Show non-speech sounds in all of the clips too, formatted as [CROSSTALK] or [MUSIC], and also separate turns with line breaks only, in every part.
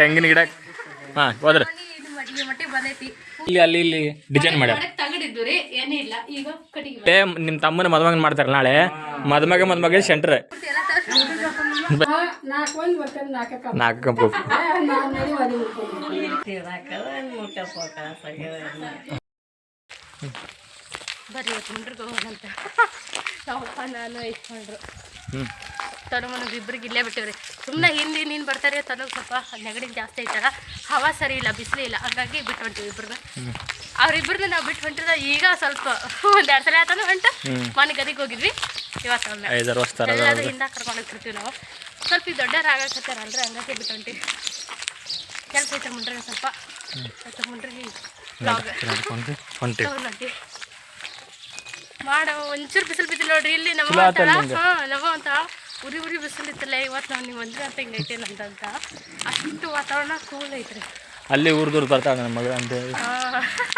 ತೆಂಗಿನ ಗಿಡ. ಹಾ ಹೋದ್ರೆ. ಇಲ್ಲಿ ಅಲ್ಲಿ ಇಲ್ಲಿ ಡಿಸೈನ್ ಮಾಡ್ಯಾರ. ಏ ನಿಮ್ಮ ತಮ್ಮನ ಮದ್ಮಗ ಮಾಡ್ತಾರೆ ನಾಳೆ. ಮದುಮಗ ಮದುಮಗ ಸೆಂಟ್ರ್
ನಾಲ್ಕು
ಕಂಪು
ಬರ್ರಿ ನಾನು ಇಸ್ಕೊಂಡ್ರು
ಹ್ಞೂ
ತನು ಮನಗೆ ಇಬ್ಬರಿಗೆ ಇಲ್ಲೇ ಬಿಟ್ಟಿವ್ರಿ. ಸುಮ್ಮನೆ ಹಿಂದಿ ನೀನು ಬರ್ತಾರೆ ತನಗೆ ಸ್ವಲ್ಪ ನೆಗಡಿ ಜಾಸ್ತಿ ಐತಲ್ಲ ಹವಾ ಸರಿ ಇಲ್ಲ ಬಿಸಿಲು ಇಲ್ಲ ಹಂಗಾಗಿ ಬಿಟ್ಟು ಹೊಂಟಿವಿ ಇಬ್ಬರನ್ನ ಅವ್ರಿಬ್ಬರನ್ನ ನಾವು ಬಿಟ್ಟು ಹೊಂಟಿದ ಈಗ ಸ್ವಲ್ಪ ಒಂದು ಎರಡು ಸಲ ಆತನ ಹೊಂಟು ಮನೆ ಗದಿಗೆ ಹೋಗಿದ್ವಿ. ಇವತ್ತು
ಐದಾರು ವರ್ಷ ಥರ
ಎಲ್ಲಾದ್ರೂ ಹಿಂದೆ ಕರ್ಕೊಂಡು ಹೋಗ್ತಿರ್ತೀವಿ ನಾವು. ಸ್ವಲ್ಪ ಈ ದೊಡ್ಡವ್ರು ಆಗಕತ್ತಾರಲ್ರಿ ಹಂಗಾಗಿ ಬಿಟ್ಟು ಹೊಂಟಿವಿ ಕೆಲಸ ಐತೆ ಮುಂಡ್ರೆ ಸ್ವಲ್ಪ.
ಹೊಂಟಿ.
ತಗೊಂಡ್ಬಂದಿ ಮಾಡೋ ಒಂಚೂರು ಬಿಸಿಲು ಬಿದ್ದಿಲ್ಲ ನೋಡ್ರಿ ಇಲ್ಲಿ ನಮ್ಮ ಹಾಂ ನಮ್ಮ ಅಂತ ಉರಿ ಉರಿ ಬಿಸಿಲು ಇತ್ತಲ್ಲ ಇವತ್ತು ನಾವು ನೀವು ಒಂದ್ರ ಅಂತ ಹಿಂಗೈತೆ ಅಂತ ಅಷ್ಟು ವಾತಾವರಣ ಕೂಲ್ ಐತ್ರಿ.
ಅಲ್ಲಿ ಊರ್ ದೂರ ಬರ್ತಾಳೆ ನಮ್ಮ ಮಗ ಅಂತ ಹೇಳಿ.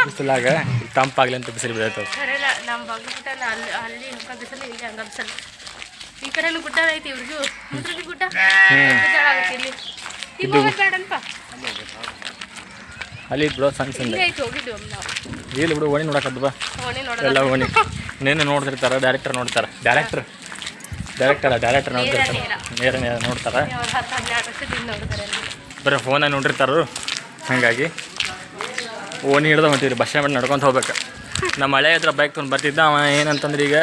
ಬಿಸಿಲಾಗ ತಂಪಾಗ್ಲಿ ಅಂತ ಬಿಸಿಲು ಬಿದ್ದೈತೆ
ಸರಿಲ್ಲ ನಮ್ಮ ಬಾಗ್ಲುಗುಡ್ಡ ಅಲ್ಲಿ ಅಲ್ಲಿ ಹಂಗ ಬಿಸಿಲು ಇಲ್ಲಿ ಹಂಗ ಬಿಸಿಲು. ಈ ಕಡೆನೂ ಗುಡ್ಡ ಐತಿ ಇವ್ರಿಗೂ. ಗುಡ್ಡ? ಇಲ್ಲಿ. ಇಲ್ಲಿ ಬೇಡನ್ಪ
ಅಲ್ಲಿ ಬ್ರೋ ಸಣ್ಣ ಸಣ್ಣ.
ಇಲ್ಲಿ
ಬಿಡು ಓಣಿ ನೋಡಕದ್ದು ಬಾ ಎಲ್ಲ ಓಣಿ. ನೀನು ನೋಡ್ತಿರ್ತಾರೆ ಡೈರೆಕ್ಟರ್ ನೋಡ್ತಾರೆ. ಡೈರೆಕ್ಟರ್ ಡೈರೆಕ್ಟರ ಡೈರೆಕ್ಟರ್ ನೋಡ್ತಿರ್ತಾರೆ. ನೇರ ನೇರ. ನೋಡ್ತಾರೆ. ಬರೀ ಫೋನ ನೋಡಿರ್ತಾರು ಹಾಗಾಗಿ ಓಣಿ ಹಿಡ್ದು ಹೊಂಟಿವ್ರಿ ಬಸ್ ಸ್ಟ್ಯಾಂಡ್ ನಡ್ಕೊಂತ ಹೋಗ್ಬೇಕು. ನಮ್ಮ ಹಳೆ ಹತ್ರ ಬೈಕ್ ತೊಗೊಂಡು ಬರ್ತಿದ್ದ ಅವ ಏನಂತಂದ್ರೆ ಈಗ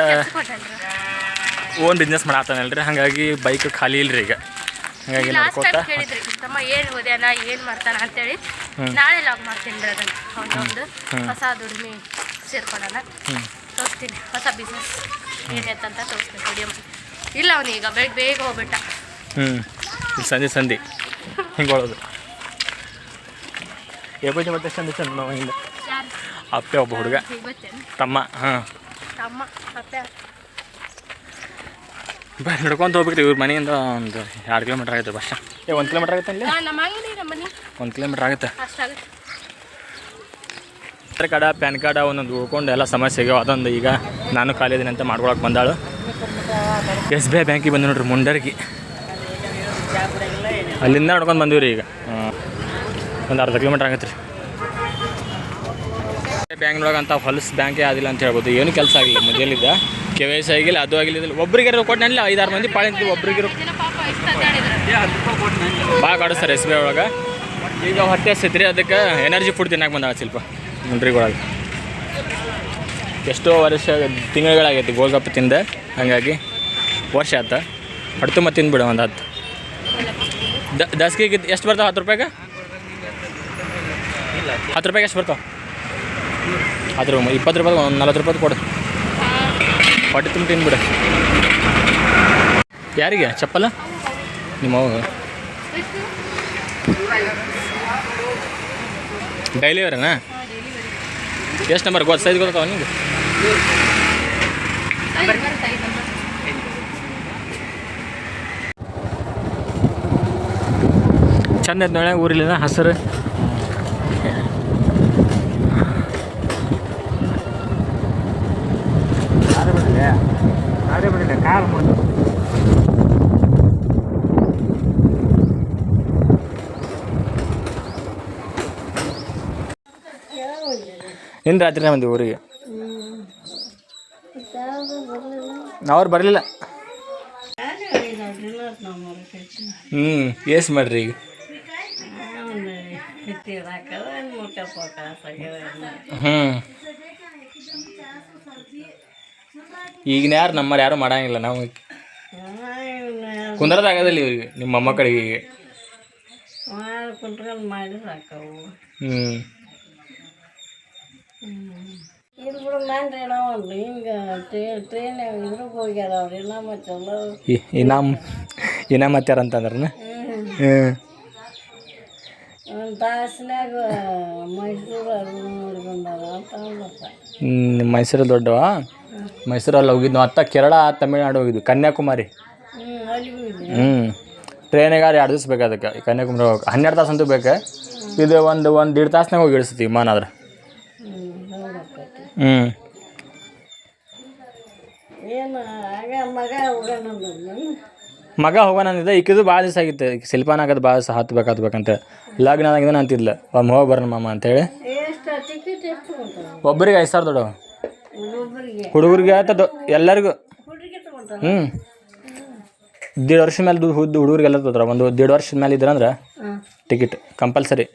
ಓನ್ ಬಿಸ್ನೆಸ್ ಮಾಡತ್ತಾನಲ್ರಿ ಹಾಗಾಗಿ ಬೈಕ್ ಖಾಲಿ ಇಲ್ರಿ ಈಗ. ಹಾಗಾಗಿ
ಲಾಸ್ಟ್
ನಡ್ಕೋತ.
ಟೈಮ್ ಕೇಳಿದ್ರಿ ತಮ್ಮ ಏನು ಓದ್ಯಾನ ಏನು ಮಾಡ್ತಾನ? ಅಂತೇಳಿ ನಾಳೆ ಲಾಗ್ ಮಾಡ್ತೀನಿ ರೀ ಅದನ್ನು ಅವನೊಂದು ಹೊಸ ದುಡಿಮೆ ಸೇರ್ಕೊಳ್ಳೋಣ. ತೋರಿಸ್ತೀನಿ. ಹೊಸ ಬಿಸ್ನೆಸ್ ಏನೈತಂತ ತೋರಿಸ್ತೀನಿ ವಿಡಿಯೋ ಇಲ್ಲ ಅವನೀಗ ಬೆಳಗ್ಗೆ ಬೇಗ ಹೋಗ್ಬಿಟ್ಟ.
ಹ್ಞೂ ಇಲ್ಲಿ ಸಂಧಿ ಸಂಧಿ. ಹಿಂಗೆ ಒಳದು ಏಪೋಜಿ ಮತ್ತೆ ಚಂದ ನಾವು ಹಿಂದೆ.
ಯಾರು?
ಅಪ್ಪೆ ಒಬ್ಬ ಹುಡುಗ. ತಮ್ಮ ಹಾಂ.
ತಮ್ಮ ಅತ್ತೆ
ಬಾ ನಡ್ಕೊಂತ ಹೋಗ್ಬೇಕ್ರಿ ಇವ್ರ ಮನೆಯಿಂದ ಒಂದು ಎರಡು ಕಿಲೋಮೀಟ್ರ್ ಆಗುತ್ತೆ ಬಸ್. ಏ ಒಂದು ಕಿಲೋಮೀಟ್ರ್ ಆಗುತ್ತೆ ಅಲ್ಲಿ ಒಂದು ಕಿಲೋಮೀಟ್ರ್ ಆಗುತ್ತೆ. ಆಧಾರ್ ಕಾರ್ಡ ಪ್ಯಾನ್ ಕಾರ್ಡ ಒಂದೊಂದು ಉಳ್ಕೊಂಡು ಎಲ್ಲ ಸಮಸ್ಯೆ ಆಗ್ಯಾವ. ಅದೊಂದು ಈಗ ನಾನು ಖಾಲಿ ಇದೀನಿ ಅಂತ ಮಾಡ್ಕೊಳಕ್ಕೆ ಬಂದಾಳು. ಎಸ್ ಬಿ ಐ ಬ್ಯಾಂಕಿಗೆ ಬಂದು ನೋಡ್ರಿ ಮುಂಡರ್ಗಿ. ಅಲ್ಲಿಂದ ನಡ್ಕೊಂಡು ಬಂದೀವಿ ರೀ ಈಗ ಒಂದು ಅರ್ಧ ಕಿಲೋಮೀಟ್ರ್ ಆಗತ್ತೆ ರೀ. ಬ್ಯಾಂಕ್ನೊಳಗೆ ಅಂತ ಹೊಲಸು ಬ್ಯಾಂಕೇ ಆಗಿಲ್ಲ ಅಂತ ಹೇಳ್ಬೋದು. ಏನು ಕೆಲಸ ಆಗಿಲ್ಲ ಮೊದಲಿದ್ದ ಕೆ ವೈ ಸಿ ಆಗಿಲ್ಲ, ಅದು ಆಗಿಲ್ಲ ಇದಿಲ್ಲ ಒಬ್ರಿಗೆ ಕೊಟ್ಟನಲ್ಲಿ ಐದಾರು ಮಂದಿ ಪಾಳಿ
ಒಬ್ರಿಗಿರೋ ಭಾಳ
ಭಾಳ ಕಾಡಿಸ್ತಾರೆ ಎಸ್ ಬಿ ಐ ಒಳಗೆ. ಈಗ ಹೊಟ್ಟೆ ಸಿದ್ರಿ ಅದಕ್ಕೆ ಎನರ್ಜಿ ಫುಡ್ ತಿನ್ನಕ್ಕೆ ಬಂದಾಳ ಸ್ವಲ್ಪ ಮುಂಡ್ರಿಗೊಳಗೆ ಎಷ್ಟೋ ವರ್ಷ, ತಿಂಗಳುಗಳಾಗೈತಿ ಗೋಲ್ಗಪ್ಪ ತಿಂದೆ. ಹಾಗಾಗಿ ವರ್ಷ ಆತ. ಹೊಡ್ತು ಮತ್ತೆ ತಿಂದ್ಬಿಡ ಒಂದು ಹತ್ತು. ದ ಎಷ್ಟು ಬರ್ತಾವೆ? ಹತ್ತು ರೂಪಾಯಿಗೆ? ಹತ್ತು ರೂಪಾಯಿಗೆ ಎಷ್ಟು ಬರ್ತಾವೆ? ರೂಪಾಯಿ ಇಪ್ಪತ್ತು ರೂಪಾಯಿ ಒಂದು ನಲ್ವತ್ತು ರೂಪಾಯಿ ಕೊಡು. ಹೊಟ್ಟೆ ತುಂಬ ತಿನ್ಬಿಡು. ಯಾರಿಗೆ? ಚಪ್ಪಲ? ನಿಮ್ಮ ಡೈಲಿ ವೇರನಾ ಎಷ್ಟು ನಂಬರ್ ಗೊತ್ತು ಸೈಜ್ ಗೊತ್ತಾವ ನಿಂಗೆ? ಚಂದ ನೋಡ ಊರಿಲ್ಲ ಹಸಿರು. ಇನ್ನು ರಾತ್ರಿ ಬಂದಿ ಊರಿಗೆ ಅವ್ರು ಬರಲಿಲ್ಲ ಹ್ಞೂ ಏಸ್ ಮಾಡ್ರಿ ಈಗ ಹ್ಞೂ ಈಗಿನ ಯಾರು ನಮ್ಮರು ಯಾರು ಮಾಡಂಗಿಲ್ಲ. ನಾವು ಕುಂದ್ರದಾಗದಿಲ್ಲ ಇವ್ರಿಗೆ ನಿಮ್ಮ ಮೊಮ್ಮಕ್ಕಳಿಗೆ ಈಗ
ಕುಂತ್ಕೊಂಡು ಮಾಡಿ ಸಾಕವು
ಹ್ಞೂ
ಇದು ಬಿಡು ಮಾಡ್ರಿ ನಾವು ಒಂದು ಹಿಂಗೆ ಟ್ರೈನ್ ಟ್ರೈನ್ ಇದ್ರಾಗ ಹೋಗ್ಯಾರ ಅವ್ರು ಇಲ್ಲ ಮತ್ತೆ ಎಲ್ಲರೂ
ಇನಾಮ್ ಇನಾಮ್ ಹತ್ಯಾರ ಅಂತಂದ್ರೆ ಹ್ಞೂ
ಒಂದು ತಾಸಿನಾಗ ಮೈಸೂರು ಅದು ನೋಡಿ ಬಂದಾರ ಅಂತ ಅಂದ್ರಪ್ಪ
ಹ್ಮ್, ಮೈಸೂರು ದೊಡ್ಡವ? ಮೈಸೂರಲ್ಲಿ ಹೋಗಿದ್ದು ನಾವು ಅತ್ತ ಕೇರಳ ತಮಿಳ್ನಾಡು ಹೋಗಿದ್ವಿ. ಕನ್ಯಾಕುಮಾರಿ.
ಹ್ಞೂ
ಟ್ರೈನಿಗಾರ ಎರಡು ದಿವ್ಸ ಬೇಕು ಅದಕ್ಕೆ. ಕನ್ಯಾಕುಮಾರಿ ಹೋಗಕ್ಕೆ. ಹನ್ನೆರಡು ತಾಸು ಅಂತೂ ಬೇಕು. ಇದು ಒಂದು ಒಂದು ದೀಡ್ ತಾಸ್ನಾಗ ಹೋಗಿ ಇಳಿಸ್ತೀವಿ ವಿಮಾನ ಆದ್ರೆ.
ಹ್ಞೂ ಮಗ ಹೋಗೋಣ
ಮಗ ಹೋಗೋಣ ಅಂದಿದ್ದ. ಈಕಿದು ಭಾಳ ದಿವಸ ಆಗಿತ್ತು. ಶಿಲ್ಪಾನ ಆಗೋದು ಭಾಳ ದಿವಸ ಹತ್ಬೇಕು ಹತ್ಬೇಕಂತ. ಲಗ್ನ ಆಗಿದ್ದಾನೆ ಅಂತಿದ್ಲ. ಒಮ್ಮೆ ಹೋಗಿ ಬರೋಣ ಮಾಮ ಅಂತೇಳಿ. ಒಬ್ಬರಿಗೆ ಐದು ಸಾವಿರ ದೊಡ್ಡವ. ಹುಡುಗರಿಗೆ. ಆಯ್ತದ ಎಲ್ಲರಿಗೂ. ಹ್ಞೂ ದೇಡ್ ವರ್ಷ ಮೇಲೆ ಹುದ್ದು ಹುಡುಗರಿಗೆಲ್ಲ ತೋದ್ರ ಒಂದು ದೇಡ್ ವರ್ಷದ ಮೇಲೆ ಇದ್ರಂದ್ರೆ ಟಿಕೆಟ್ ಕಂಪಲ್ಸರಿ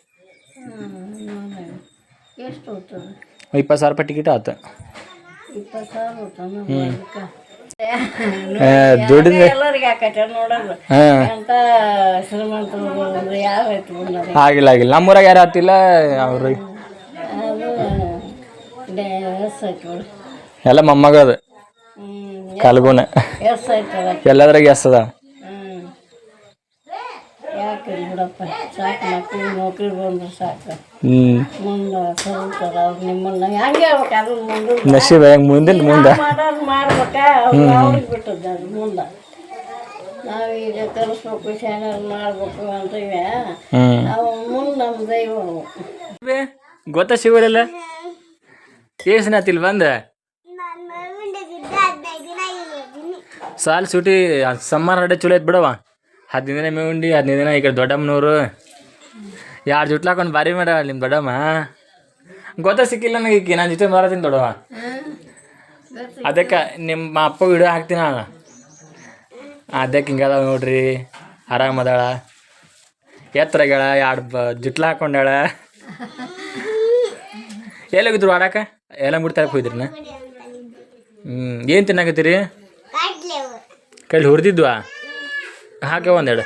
ಇಪ್ಪತ್ತು ಸಾವಿರ ರೂಪಾಯಿ ಟಿಕೆಟ್ ಆತ. ಆಗಿಲ್ಲ ಆಗಿಲ್ಲ. ನಮ್ಮೂರಾಗ ಯಾರು ಆತಿಲ್ಲ ಅವ್ರು
ಅದು ಡ್ಯಾನ್ಸ್
ಎಲ್ಲ
ಮೊಮ್ಮಗದ
ಕಲ್ಗುಣ.
ಎಸ್ ಐತೆ
ಎಲ್ಲದ್ರಾಗ ಎಸ್ ಅದ.
ಯಾಕೆ ಬಿಡಪ್ಪ ಸಾಕು ಮಕ್ಕಳು ನೌಕರಿ ಬಂದ್ರೆ ಸಾಕು. ಮುಂದೆ ಕಲಿತಾರ ಅವ್ರು ನಿಮ್ಮನ್ನ. ಹೆಂಗೆ ಹೇಳ್ಬೇಕು ಅದು ಮುಂದೆ
ನಶೀಬ ಹೆಂಗೆ ಮುಂದಿನ ಮುಂದೆ.
ಮಾಡೋದು ಮಾಡ್ಬೇಕ ಅವ್ರು ಅವ್ರಿಗೆ ಬಿಟ್ಟದ್ದು ಅದು ಮುಂದೆ. ನಾವೀಗ ಕಲಿಸ್ಬೇಕು ಚಾನಲ್ ಮಾಡ್ಬೇಕು ಅಂತ
ಹ್ಞೂ
ಅವು ಮುಂದೆ ನಮ್ಮ ದೈವ ಅವು.
ಗೊತ್ತಾ ಶಿವರೆಲ್ಲ ಏಸ್ನಾತಿಲ್ ಬಂದ? ಸಾಲ್ ಸೂಟಿ ಸಮ್ಮರ್ ಹಡೆ ಚಲೋ ಐತ್ ಬಿಡವ ಹದಿನೈದು ದಿನ ಮೇವುಂಡಿ, ಹದಿನೈದು ದಿನ ಈ ಕಡೆ ದೊಡ್ಡಮ್ಮನವರು ಯಾರು ಜುಟ್ಲಾಕೊಂಡು ಬಾರಿ ಮಾಡ ನಿಮ್ಮ ದೊಡ್ಡಮ್ಮ? ಗೊತ್ತ ಸಿಕ್ಕಿಲ್ಲ ನನಗೆ ಈಕಿ, ನಾನು ಜೊತೆ ಬರತ್ತೀನಿ ದೊಡ್ಡವ ಅದಕ್ಕೆ ನಿಮ್ಮ ಅಪ್ಪ ವಿಡಿಯೋ ಹಾಕ್ತೀನಿ ನಾನು. ಅದಕ್ಕೆ ಹಿಂಗದ ನೋಡ್ರಿ ಆರಾಮದಾಳ ಎತ್ತರಗಳ ಎರಡು ಬ ಜುಟ್ಲ ಹಾಕೊಂಡಾಳ. ಎಲ್ಲಿ ಹೋಗಿದ್ರು ಆಡಾಕ ಎಲ್ಲ ಮುಡ್ತಾರಕ್ಕೆ ಹೋಗಿದ್ರಿ ನಾ? ಹ್ಞೂ ಏನು ತಿನ್ನಾಕತ್ತೀರಿ? ಕಳ್ಳಿ ಹುರಿದಿದ್ವಾ? ಹಾಕೆ ಒಂದೆರಡು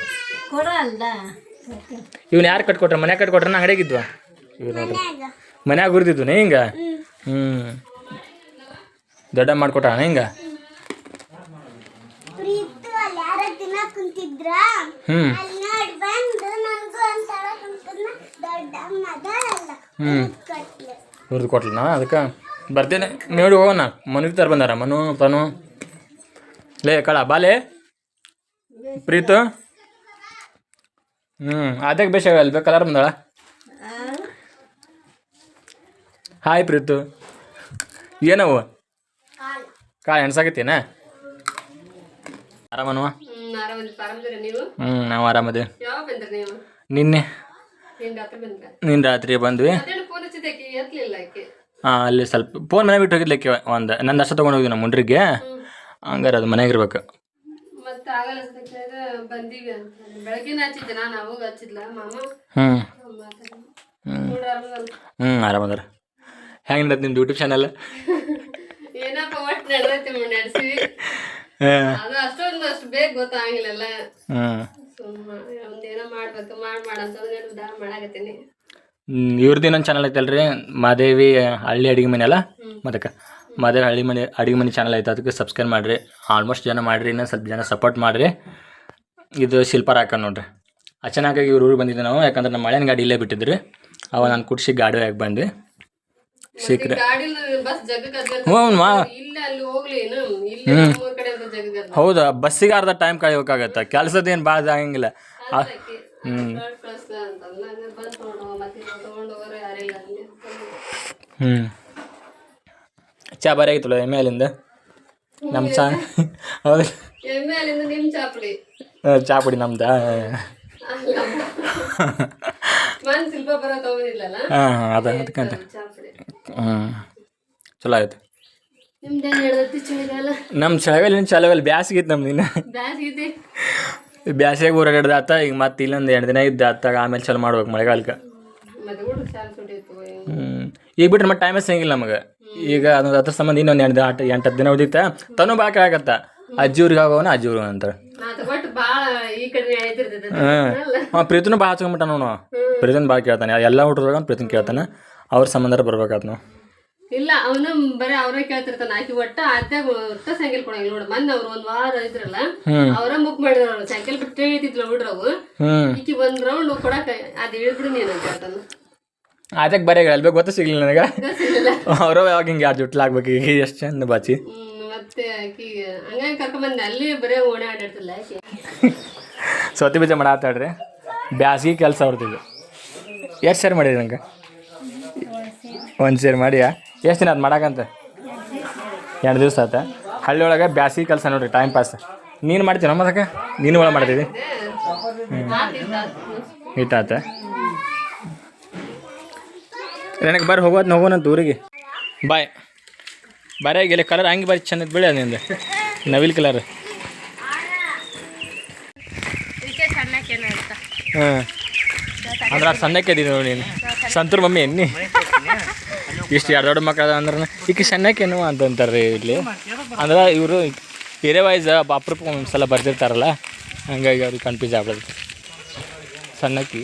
ಇವ್ನು ಯಾರು ಕಟ್ಕೊಟ್ರ? ಮನ್ಯಾಗ ಕಟ್ಕೊಟ್ರೆ? ನಾ ಅಂಗಡಿಯಾಗಿದ್ವಾ ಇವ್ರು ನೋಡ್ರಿ. ಮನ್ಯಾಗ ಹುರಿದಿದ್ವು ಹಿಂಗೆ? ಹ್ಞೂ ದೊಡ್ಡ ಮಾಡ್ಕೊಟ್ರ ಹಿಂಗ?
ಪ್ರೀತು ಅಲ್ಲಿ ಯಾರ ತಿನ್ನಕ್ ಕುಂತಿದ್ರ?
ಹ್ಞೂ ಹ್ಞೂ
ಕಟ್ಲು
ಕೊಟ್ಲ ಕೊಟ್ಲನಾ? ಅದಕ್ಕೆ ಬರ್ತೇನೆ. ನೋಡಿ ಹೋಗೋಣ. ಮನೆಗೆ ತರ ಬಂದಾರ. ಮನು ತನು. ಲೇ ಕಳ ಬಾಲೆ ಪ್ರೀತು. ಹ್ಞೂ ಅದಕ್ಕೆ ಬೇಷ ಅಲ್ಲಿ ಕಲರ್ ಬಂದಾಳ? ಹಾಯ್ ಪ್ರೀತು. ಏನವು? ಕಾಳು ಎಣ್ಸಾಕತ್ತೇನ? ಆರಾಮನವ?
ನೀವು?
ಹ್ಞೂ ನಾವು ಆರಾಮದೇ ನಿನ್ನೆ ನಿನ್ನ ರಾತ್ರಿ ಬಂದ್ವಿ. ಹಾ ಅಲ್ಲಿ ಸ್ವಲ್ಪ ಫೋನ್ ಮನೆ ಬಿಟ್ಟು ಹೋಗಿದ್ಲಿಕ್ಕೆ ಒಂದು. ನಂದು ಅಷ್ಟ ತೊಗೊಂಡು ಹೋಗಿದ್ವಿ ನಮ್ಮ ಮುಂಡ್ರಿಗೆ ಹಂಗಾರೆ ಅದು ಮನೆಗೆ ಇರ್ಬೇಕು. ಹ್ಞೂ ಆರಾಮದಾರ ಹೆಂಗೆ ನಡೀತದೆ ನಿಮ್ದು ಯೂಟ್ಯೂಬ್ ಚಾನಲ್
ಏನಪ್ಪ ಅಷ್ಟೊಂದು ಅಷ್ಟು ಬೇಗ ಗೊತ್ತಾಗಿಲ್ಲಲ್ಲ.
ಹ್ಞೂ
ಒಂದೇನೋ ಮಾಡ್ಬೇಕು ಮಾಡ್ ಮಾಡಂತಂದ್ರೆ ದಾ ಮಾಡಾಕತ್ತೀನಿ.
ಇವ್ರದ್ದು ಇನ್ನೊಂದು ಚಾನಲ್ ಐತಲ್ರಿ? ಮಾದೇವಿ ಹಳ್ಳಿ ಅಡಿಗೆ ಮನೆ ಅಲ್ಲ? ಅದಕ್ಕೆ ಮಾದೇವಿ ಹಳ್ಳಿ ಮನೆ ಅಡಿಗೆ ಮನೆ ಚಾನಲ್ ಐತೆ ಅದಕ್ಕೆ ಸಬ್ಸ್ಕ್ರೈಬ್ ಮಾಡಿರಿ. ಆಲ್ಮೋಸ್ಟ್ ಜನ ಮಾಡಿರಿ ಇನ್ನೂ ಸ್ವಲ್ಪ ಜನ ಸಪೋರ್ಟ್ ಮಾಡಿರಿ. ಇದು ಶಿಲ್ಪರ್ ಹಾಕ ನೋಡ್ರಿ. ಅಚಾನಕ್ಕಾಗಿ ಇವ್ರ ಊರಿಗೆ ಬಂದಿದ್ದೆ ನಾವು ಯಾಕಂದ್ರೆ ನಮ್ಮ ಮಳೆನ ಗಾಡಿ ಇಲ್ಲೇ ಬಿಟ್ಟಿದ್ರಿ. ಅವ ನಾನು ಕುಡ್ಸಿ ಗಾಡಿ ಹಾಕಿ ಬಂದೆ ಶೀಘ್ರ
ಗಾಡಿ ಬಸ್ ಜಗಕ್ಕೆ
ಹ್ಞೂ ಮಾ
ಇಲ್ಲ ಅಲ್ಲಿ ಹೋಗ್ಲಿ ಏನು ಇಲ್ಲಿ ನಮ್ಮೂರ್ ಕಡೆ ಅಂತ ಜಗದ
ಹೌದಾ? ಬಸ್ಸಿಗೆ ಅರ್ಧ ಟೈಮ್ ಕಾಯ್ಬೇಕಾಗತ್ತೆ ಕೆಲಸದ ಏನು ಭಾಳ ಆಗಂಗಿಲ್ಲ. ಹ್ಞೂ ಚಾ ಬಾರಿ ಆಗಿತ್ತಲ್ಲ ಎಮ್ಮೆಲಿಂದ ನಮ್ಮ ಚಾ ಹೌದು. ಚಾ ಪುಡಿ. ನಮ್ದು. ಹಾಂ ಹಾಂ ಅದ ಅದಕ್ಕಂತ. ಚಲೋ ಆಯ್ತು.
ನಮ್ಮ ಚಳಿಗಾಲ
ಚಳಗಲ್ಲಿ ಚಲವಲ್ಲಿ ಬ್ಯಾಸಿಗೆ ಇತ್ತು ನಮ್ದು ಇನ್ನು. ಬ್ಯಾಸಿಗೆ ಊರಾಗಡ್ದು ಆತ ಈಗ ಮತ್ತೆ ಇಲ್ಲೊಂದು ಎರಡು ದಿನ ಇದ್ದು ಆತಾಗ ಆಮೇಲೆ ಚಲೋ ಮಾಡ್ಬೇಕು ಮಳೆಗಾಲಕ್ಕೆ ಹ್ಞೂ ಈಗ ಬಿಟ್ರೆ ಮತ್ತೆ ಟೈಮೇ ಸಿಗಂಗಿಲ್ಲ ನಮಗೆ. ಈಗ ಅದೊಂದು ಅದ್ರ ಸಂಬಂಧ ಇನ್ನೊಂದು ಎರಡು ಆಟ ಎಂಟು ಹತ್ತು ದಿನ ಉದಿತ ತನು ಬಾಕಿ ಆಗತ್ತ. ಅಜ್ಜಿ ಊರಿಗೆ ಹೋಗೋನ ಅಜ್ಜಿ ಊರಿಗೆ
ಆಯ್ತಿರ್ತೈತೆ
ಹಾಂ ಪ್ರೀತನು ಭಾಳ ಹಚ್ಕೊಂಬಿಟ್ಟ ನೋಡು ಪ್ರೀತಿನ ಭಾಳ ಕೇಳ್ತಾನೆ ಎಲ್ಲ ಹುಟ್ರದಾಗ ಪ್ರೀತಿನ ಕೇಳ್ತಾನೆ. ಅವ್ರ ಸಂಬಂಧ ಬರ್ಬೇಕಾತ್ ನಾವು
ಇಲ್ಲ ಅವನು ಬರೀ ಅವ್ರೇ ಕೇಳ್ತಿರ್ತಾನ ಆಕಿ ಒಟ್ಟ ಅದ್ಯಾಗ ಒಟ್ಟ ಸೈಕಲ್ ಕೊಡಂಗಿಲ್ಲ ನೋಡು. ಮೊನ್ನೆ ಅವ್ರು ಒಂದ್ ವಾರ ಇದ್ರಲ್ಲ ಅವ್ರ ಬುಕ್ ಮಾಡಿದ್ರು ಅವ್ರು. ಸೈಕಲ್ ಬಿಟ್ಟು ಇಳ್ತಿದ್ಲ ಹುಡ್ರವು
ಹ್ಮ್.
ಈಕಿ ಒಂದ್ ರೌಂಡ್ ಕೊಡಕ ಅದ್ ಇಳಿದ್ರು ನೀನು ಅಂತ ಹೇಳ್ತಾನ.
ಆಯ್ತಕ್ಕೆ ಬರೀ ಹೇಳ್ಬೇಕು ಗೊತ್ತ ಸಿಗ್ಲಿಲ್ಲ ನನಗೆ. ಅವ್ರ ಯಾವಾಗ ಹಿಂಗೆ ಯಾರು ಜುಟ್ಲು ಆಗ್ಬೇಕು ಈಗ ಎಷ್ಟು ಚಂದ ಬಾಚಿ.
ಮತ್ತೆ ಆಕಿ ಹಂಗಾಗಿ ಕರ್ಕೊಂಬಂದೆ ಅಲ್ಲಿ ಬರೇ ಓಣೆ ಆಕಿ.
ಸೌತಿ ಬೀಜ ಮಾಡಾತಾಡ್ರಿ ಬ್ಯಾಸಿಗೆ ಕೆಲಸ ಅವ್ರದ್ದು ಎಷ್ಟು ಸರಿ ಮಾಡಿದ್ರಿ ನಂಗೆ? ಒಂದು ಸೇರಿ ಮಾಡಿಯಾ? ಎಷ್ಟು ದಿನ ಅದು ಮಾಡಾಕಂತ? ಎರಡು ದಿವಸ ಆತ. ಹಳ್ಳಿ ಒಳಗೆ ಬ್ಯಾಸ್ಗೆ ಕೆಲಸ ನೋಡ್ರಿ ಟೈಮ್ ಪಾಸ್ ನೀನು ಮಾಡ್ತೀನ ಅದಕ್ಕೆ? ನೀನು ಒಳ ಮಾಡ್ತಿದ್ದಿ ಆತ. ನನಗೆ ಬರ್ರಿ ಹೋಗೋದು ಹೋಗೋಣ ಊರಿಗೆ. ಬಾಯ್. ಬರೇ ಗೆಲೆ ಕಲರ್ ಹಂಗೆ ಬರೀ ಚೆನ್ನದ ಬೆಳೆ ನಿಂದು. ನವಿಲ್ ಕಲರ್ ಹಾಂ ಅಂದ್ರೆ ಸಣ್ಣಕ್ಕೆ ನೋಡಿ ನೀನು. ಸಂತೂರ್ ಮಮ್ಮಿ ಎನ್ನಿ? ಇಷ್ಟು ಎರಡು ದೊಡ್ಡ ಮಕ್ಕಳ ಅಂದ್ರೆ ಈಕೆ ಸಣ್ಣಕ್ಕೇನು ಅಂತಂತಾರೆ ಇಲ್ಲಿ. ಅಂದ್ರೆ ಇವರು ಏರಿಯಾ ವೈಸ್ ಅಪ್ರೂಪ ಒಂದ್ಸಲ ಬರ್ದಿರ್ತಾರಲ್ಲ ಬರ್ತಿರ್ತಾರಲ್ಲ ಹಂಗಾಗಿ ಅವ್ರಿಗೆ ಕನ್ಫ್ಯೂಸ್ ಆಗ್ಬಿಡುತ್ತೆ ಸಣ್ಣಕ್ಕಿ.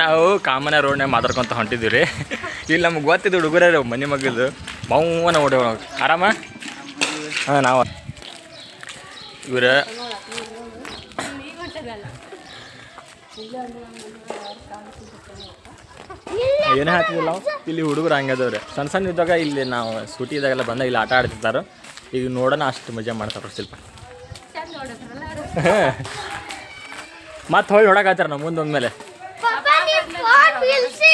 ನಾವು ಕಾಮನ ರೋಡ್ನಾಗ ಮಾತಾಡ್ಕೊತ ಹೊಂಟಿದ್ದೀವಿ ರೀ ಇಲ್ಲಿ ನಮ್ಗೆ ಗೊತ್ತಿದ್ದು ಹುಡುಗರ ಮನೆ ಮಗದು ಮೌನ ಓಡಿ ಆರಾಮ? ಹಾಂ ನಾವು. ಇವ್ರ
ಈಗ ಹೊಂಟದಲ್ಲ
ಏನೇ ಹಾಕ್ತಿದ್ದಿಲ್ಲ ನಾವು ಇಲ್ಲಿ ಹುಡುಗರು ಹಂಗದವ್ರೆ. ಸಣ್ಣ ಸಣ್ಣ ಇದ್ದಾಗ ಇಲ್ಲಿ ನಾವು ಸೂಟಿ ಇದಾಗೆಲ್ಲ ಬಂದಾಗ ಇಲ್ಲಿ ಆಟ ಆಡ್ತಿರ್ತಾರೆ. ಈಗ ನೋಡೋಣ ಅಷ್ಟು ಮಜಾ ಮಾಡ್ತಾರೆ ಸ್ವಲ್ಪ. [LAUGHS] ಮತ್ತೆ ಹೋಗಿ ನೋಡಕತ್ತಾರ ನಾವು ಮುಂದೆ ಒಂದ್ಮೇಲೆ.
ಪಪ್ಪ ನೀ ಫೋನ್ ಬೀಳ್ಸಿ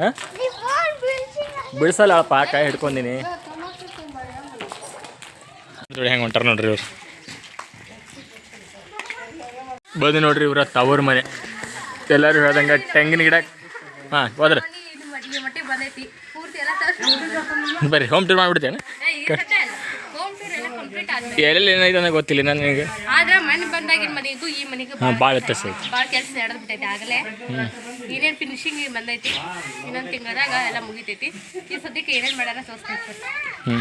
ಹಾಂ? ಬಿಡಿಸಲ್ಲ ಅಳಪ್ಪ ಕೈ ಹಿಡ್ಕೊಂದಿನಿ ನೋಡಿ ಹೆಂಗೆ ಹೊಂಟಾರ ನೋಡ್ರಿ ಇವ್ರು. ಬಂದು ನೋಡ್ರಿ ಇವ್ರ ತವ್ರ ಮನೆ. ಎಲ್ಲರೂ ಹೇಳ್ದಂಗೆ ತೆಂಗಿನ ಗಿಡ ಹಾಂ ಹೋದ್ರೆ.
ಎಲ್ಲ
ಬರ್ರಿ ಹೋಮ್ ಟೂರ್ ಮಾಡಿಬಿಡ್ತೇನೆ.
ಎಲ್ಲ
ಎಲ್ಲೆಲ್ಲಿ ಏನೈತೆ ಗೊತ್ತಿಲ್ಲ ನನಗೆ
ಆದ್ರೆ ಮನೆ ಬಂದಾಗಿನ ಮನೆಗೂ ಈ ಮನೆಗೂ
ಹಾಂ ಭಾಳ ವ್ಯತ್ಯಾಸ ಐತಿ.
ಭಾಳ ಕೆಲಸ ನಡೆದು ಬಿಟ್ಟೈತಿ ಆಗಲೇ. ಏನೇನು ಫಿನಿಶಿಂಗ್ ಬಂದೈತಿ ಇನ್ನೊಂದು ತಿಂಗಳದಾಗ ಎಲ್ಲ ಮುಗಿತೈತಿ. ಈ ಸದ್ಯಕ್ಕೆ ಏನೇನು ಮಾಡ್ಯಾರ
ಹ್ಞೂ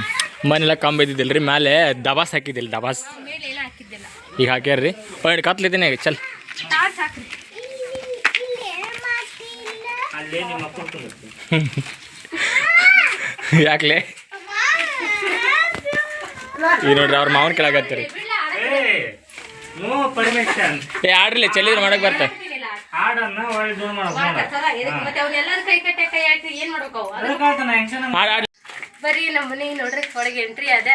ಮನೆಲ್ಲ ಕಂಬ ಇದ್ದಿದ್ದಿಲ್ಲ ರೀ ಮೇಲೆ ದಬಾಸ್ ಹಾಕಿದ್ದಿಲ್ಲ ದಬಾಸ್.
ಮೇಲೆ ಏನೂ ಹಾಕಿದ್ದಿಲ್ಲ.
ಈಗ ಹಾಕ್ಯಾರ್ರಿ. ಒಂದು ಕತ್ಲಿದ್ದೀನಿ ಚಲ್.
ಟಾರ್ಚ್ ಹಾಕ್ರಿ. [LAUGHS]
ಯಾಕ್ಲೆ? ಈ ನೋಡ್ರಿ ಅವ್ರ ಮಾವನ್ ಕೆಳಗತ್ತೀರಿ
ನೋ ಪರ್ಮಿಷನ್
ಏ ಆಡ್ರಿಲ್ಲ ಚೆಲ್ಲಿದ್ರೆ ಮಾಡಕ್ ಬರ್ತ.
ಬರೀ ನಮ್ಮ ಮನೆಗೆ ನೋಡ್ರಿ ಒಳಗೆ ಎಂಟ್ರಿ ಅದೇ.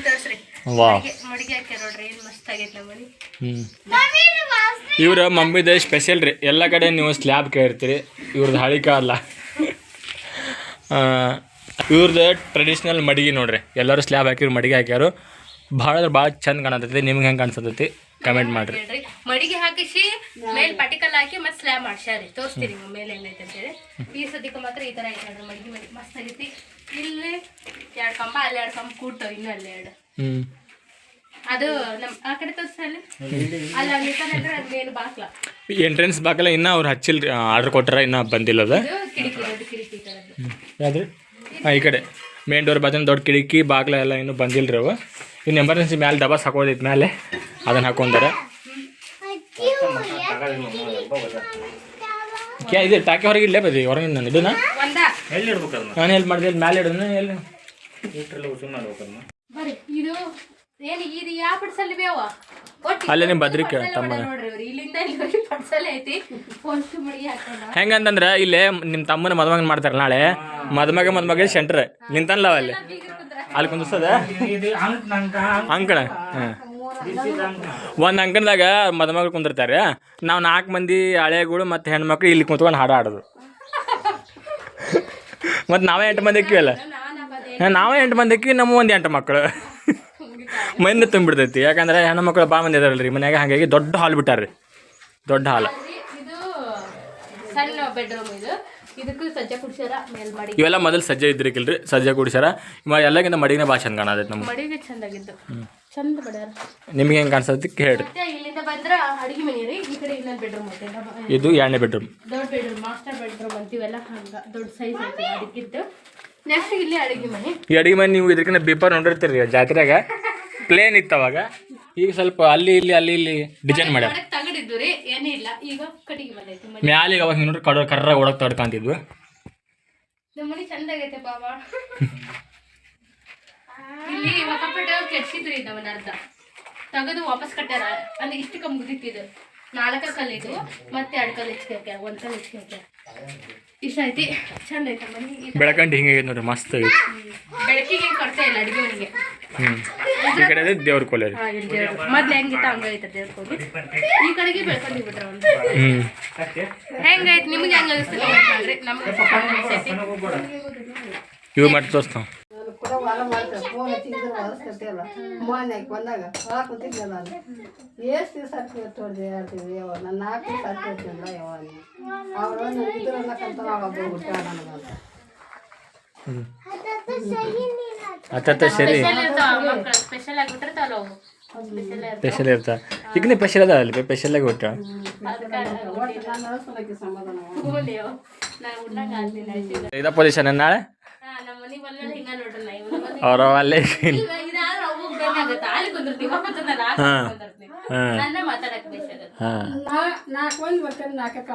ತೋರ್ಸ್ರಿ. ಮಡಿಗೆ ಮಡಿಗೆ ಹಾಕ್ಯಾರ ನೋಡ್ರಿ ಏನ್ ಮಸ್ತ್ ಆಗೈತೆ ನಮ್ಮ ಮನೆ.
ಹ್ಞೂ ಇವ್ರ ಮಮ್ಮಿದ ಸ್ಪೆಷಲ್ ರೀ. ಎಲ್ಲ ಕಡೆ ನೀವು ಸ್ಲ್ಯಾಬ್ ಕೇಳಿರ್ತೀರಿ ಇವ್ರದ್ದು ಹಳಿಕ ಅಲ್ಲ ಇವ್ರದ್ದು ಟ್ರೆಡಿಷ್ನಲ್ ಮಡಿಗೆ ನೋಡ್ರಿ. ಎಲ್ಲರೂ ಸ್ಲ್ಯಾಬ್ ಹಾಕಿವ್ರು ಮಡಿಗೆ ಹಾಕ್ಯಾರು. ಭಾಳ ಭಾಳ ಚಂದ ಕಾಣತೈತಿ. ನಿಮ್ಗೆ ಹೆಂಗೆ ಕಾಣಿಸ್ತೈತಿ? ಕಮೆಂಟ್ ಮಾಡ್ರಿ.
ಮಡಿಗೆ ಹಾಕಿಸಿ ಮೇಲೆ ಪಟಿಕಲ್ ಹಾಕಿ ಮತ್ತೆ ಸ್ಲ್ಯಾಬ್ ಮಾಡ್ಸ್ಯಾರಿ ತೋರಿಸ್ತೀರಿ ನಿಮ್ಮ ಮೇಲೆ ಏನೈತೆ ಅಂತೇಳಿ. ಈ ಸದ್ಯಕ್ಕೆ ಮಾತ್ರ ಈ ತರ ಐತೆ ನೋಡ್ರಿ ಮಡಿಗೆ ಮಡಿ ಮಸ್ತ್ ಆಗೈತಿ ಇಲ್ಲಿ ಎರಡು ಕಂಬ ಅಲ್ಲಿ ಎರಡು ಕಂಬ ಕೂಡ್ತಾವ ಇನ್ನೂ ಅಲ್ಲಿ ಎರಡು. ಅದು ನಮ್ ಆ ಕಡೆ ತೋರಿಸ್ತಾನೆ ಅಲ್ಲಿ ಅಲ್ಲಿ ಇರ್ತಾನಲ್ರಿ ಅದು ಮೇಲೆ ಬಾಕ್ಲ.
ಎಂಟ್ರೆನ್ಸ್ ಬಾಕಲ್ಲ ಇನ್ನ ಅವ್ರು ಹಚ್ಚಿಲ್ ಆರ್ಡರ್ ಕೊಟ್ಟರ ಇನ್ನ ಬಂದಿಲ್ಲ ಅದ.
ಈ
ಹಾಂ ಕಡೆ. ಮೇನ್ ಡೋರ್ ಬಾಜನ್ ದೊಡ್ಡ ಕಿಟಕಿ ಬಾಗ್ಲ ಎಲ್ಲ ಇನ್ನೂ ಬಂದಿಲ್ಲ ರೀ ಅವು ಇನ್ನು ಎಮರ್ಜೆನ್ಸಿ ಮ್ಯಾಲೆ ಡಬಾಸ್ ಹಾಕೋದೈತೆ ಮೇಲೆ ಅದನ್ನು ಹಾಕೊಂಡಾರೆ? ಕ್ಯಾ ಇದು ಟಾಕಿ ಹೊರಗೆ ಇಲ್ಲೇ ಬದಿ ಹೊರಗಿಂದ ನಾನು ಇದನ್ನ
ಒಂದ?
ಎಲ್ಲಿ ಇಡ್ಬೇಕು ಅದನ್ನ
ನಾನು ಎಲ್ಲಿ ಮಾಡಿದೆ ಮೇಲೆ ಇಡೋದನ್ನ ಎಲ್ಲಿ?
ಇಟ್ರೆಲ್ಲ ಉಸುಮ್ ಮಾಡ್ಬೇಕು ಅದನ್ನ
ಇದು ಏನು ಇದು ಯಾವ ಪಡ್ಸಲ್ಲಿ ಬೇವ
ಅಲ್ಲೇ ನಿಮ್ಮ ಬದ್ರಿಕೆ ತಮ್ಮ ಹೆಂಗಂತಂದ್ರೆ ಇಲ್ಲೇ ನಿಮ್ಮ ತಮ್ಮನ ಮದುಮಗನ ಮಾಡ್ತಾರೆ ನಾಳೆ ಮದುಮಗ ಮದುಮಗ ಸೆಂಟ್ರ್ ನಿಂತಲ್ಲ ಅಲ್ಲಿ? ಅಲ್ಲಿ ಕುಂದಿಸ್ತದ ಅಂಕಣ ಹಾಂ. ಒಂದು ಅಂಕಣದಾಗ ಮದುಮಗಳು ಕುಂದಿರ್ತಾರೆ. ನಾವು ನಾಲ್ಕು ಮಂದಿ ಹಳೆಗಳು ಮತ್ತು ಹೆಣ್ಮಕ್ಳು ಇಲ್ಲಿ ಕುಂತ್ಕೊಂಡು ಹಾಡು ಆಡೋದು ಮತ್ತು ನಾವೇ ಎಂಟು ಮಂದಿ ಇಕ್ಕಿವಲ್ಲ ನಾವೇ ಎಂಟು ಮಂದಿ ಇಕ್ಕಿ ನಮ್ಮ ಒಂದು ಎಂಟು ಮಕ್ಕಳು ಮಂದಿ ತುಂಬಿಡ್ತೈತಿ. ಯಾಕಂದ್ರೆ ಹೆಣ್ಮಕ್ಳು ಭಾಳ ಮಂದಿ ಇದಾರಲ್ಲ ರೀ ಮನ್ಯಾಗ ಹಾಗಾಗಿ ದೊಡ್ಡ ಹಾಲ್ ಬಿಟ್ಟಾರ್ರಿ. ದೊಡ್ಡ ಹಾಲು. ಇವೆಲ್ಲ ಮೊದಲು ಸಜ್ಜೆ ಇದ್ರಿಕಿಲ್ರಿ ಸಜ್ಜೆ ಕುಡಿಸ್ಯಾರ. ಇವಾಗ ಎಲ್ಲಕ್ಕಿಂತ ಮಡಿಗೆ ಭಾಳ ಚಂದ ಕಾಣತೈತೆ ನಮ್ಗೆ.
ಚಂದ ಬಡ್ಯಾರ
ನಿಮ್ಗೆ ಹೆಂಗೆ ಕಾಣಿಸ್ತೈತಿ
ಮತ್ತೆ ಇಲ್ಲಿಂದ ಬಂದ್ರ ಅಡಿಗೆ ಮನೆ ರೀ ಈ ಕಡೆ ಇನ್ನೊಂದು ಬೆಡ್ರೂಮ್ ಐತೆ ನಮ್ಮ-
ಇದು ಎರಡನೇ ಬೆಡ್ರೂಮ್
ದೊಡ್ಡ ಬೆಡ್ರೂಮ್ ಮಾಸ್ಟರ್ ಬೆಡ್ರೂಮ್ ಅಂತೀವಲ್ಲ ಹಂಗ ದೊಡ್ಡ ಸೈಜ್ ಐತಿ ಅದಕ್ಕಿದ್ದು ನೆಕ್ಸ್ಟ್ ಇಲ್ಲಿ ಅಡಿಗೆ ಮನೆ.
ಈ ಅಡಿಗೆ ಮನೆ ನೀವು ಇದಕ್ಕಿಂತ ಬಿಪರ್ ನೋಡಿರ್ತೀರಿ ಜಾತ್ರೆಗೆ. ಪ್ಲೇನ್ ಇತ್ತು ಅವಾಗ. ಈಗ ಸ್ವಲ್ಪ ಅಲ್ಲಿ ಇಲ್ಲಿ ಅಲ್ಲಿ ಇಲ್ಲಿ ಡಿಸೈನ್ ಮಾಡ್ಯಾರ.
ಒಳಗ್ ತಗಡಿದ್ದು ರೀ ಏನಿಲ್ಲ ಈಗ ಕಟ್ಟಿಗೆ ಐತಿ ಮನೆ.
ಮ್ಯಾಲಿಗೆ ಅವಾಗ ಹಿಂಗೆ ನೋಡ್ರಿ ಕಡ ಕರ್ರ ಓಡಕ್ ತಡ್ಕೊಂತಿದ್ವು.
ನಮ್ಮ ಮನೆ ಚಂದ ಆಗೈತೆ ಬಾಬಾ. [LAUGHS] ಇಲ್ಲಿ ಒಕ್ಕಪಟ್ಟೆ ಕೆಡ್ಸಿದ್ರಿ ನಮ್ಮ ಅರ್ಧ. ತೆಗೆದು ವಾಪಸ್ ಕಟ್ಟಾರ ಅಂದ್ರೆ ಇಷ್ಟಕ್ಕೆ ಮುಗಿದಿತ್ತಿದ್ದು ನಾಲ್ಕ ಕಲ್ಲಿದ್ದು ಮತ್ತೆ ಎರಡು ಕಲ್ಲು ಹೆಚ್ಚಿಗೆ ಒಂದು ಕಲ್ಲು ಹೆಚ್ಚಿಗೆ ಇಷ್ಟ ಐತಿ ಚಂದ ಐತೆ ಮನೆ?
ಬೆಳಕಂಡು ಹಿಂಗೆ ನೋಡ್ರಿ ಮಸ್ತ್ ಆಗೈತಿ
ಬೆಳಕಿಗೆ ಕೊಡ್ತಾ ಇಲ್ಲ ಅಡುಗೆ ಮನೆಗೆ.
ಈ ಕಡೆ ದೇವ್ರ ಕೋಲೆ
ಮೊದ್ಲು ಹೆಂಗಿತ್ತ ಹಂಗೈತೆ ದೇವ್ರ ಕೋಲಿ. ಈ ಕಡೆಗೆ ಬೆಳ್ಕೊಂಡು ಬಿಟ್ರ ಒಂದು ಹೆಂಗೈತೆ ನಿಮ್ಗೆ ಹೆಂಗ ಅನಿಸ್ತದೆ ನಮ್ಗೆ.
ಇವು ಮಾಡಿ ತೋರಿಸ್ತಾವ
ಹೊಲ ಮಾಡ್ತೇವೆ. ಫೋನ್ ಹಚ್ಚಿದ್ರೆ ಹೊಲಸ್ಕತ್ತಿಲ್ಲ ಮನೆ ಬಂದಾಗ ಹೊಲ ಕೂತಿದ್ದೆ ನಾನು. ಎಷ್ಟು ದಿವಸ ಹತ್ತಿ ಹೊಟ್ಟೆ ಹೇಳ್ತೀವಿ ಯಾವ ನನ್ನ ನಾಲ್ಕು ದಿವಸ ಹತ್ತಿ ಹೊಟ್ಟಿಲ್ಲ ಯಾವ ಅವ್ರು ನನ್ನ ಕಂತ ಒಬ್ಬ ಹುಟ್ಟ ನನಗಂತ.
ಅತ್ತ ಸರಿ.
ಸ್ಪೆಷಲ್ ಇರ್ತಾವ ಮಕ್ಳು ಸ್ಪೆಷಲ್ ಆಗಿ ಬಿಟ್ಟಿರ್ತಾವಲ್ಲ ಅವು? ಸ್ಪೆಷಲ್
ಸ್ಪೆಷಲ್ ಇರ್ತಾ ಈಗ ನೀ ಸ್ಪೆಷಲ್ ಅದ ಅಲ್ಲಿ ಸ್ಪೆಷಲ್ ಆಗಿ ಹೊಟ್ಟ
ನಾನು
ನಾನು.
ಇದ ಪೊಸಿಷನ್ ನಾಳೆ? ಅವ್ರ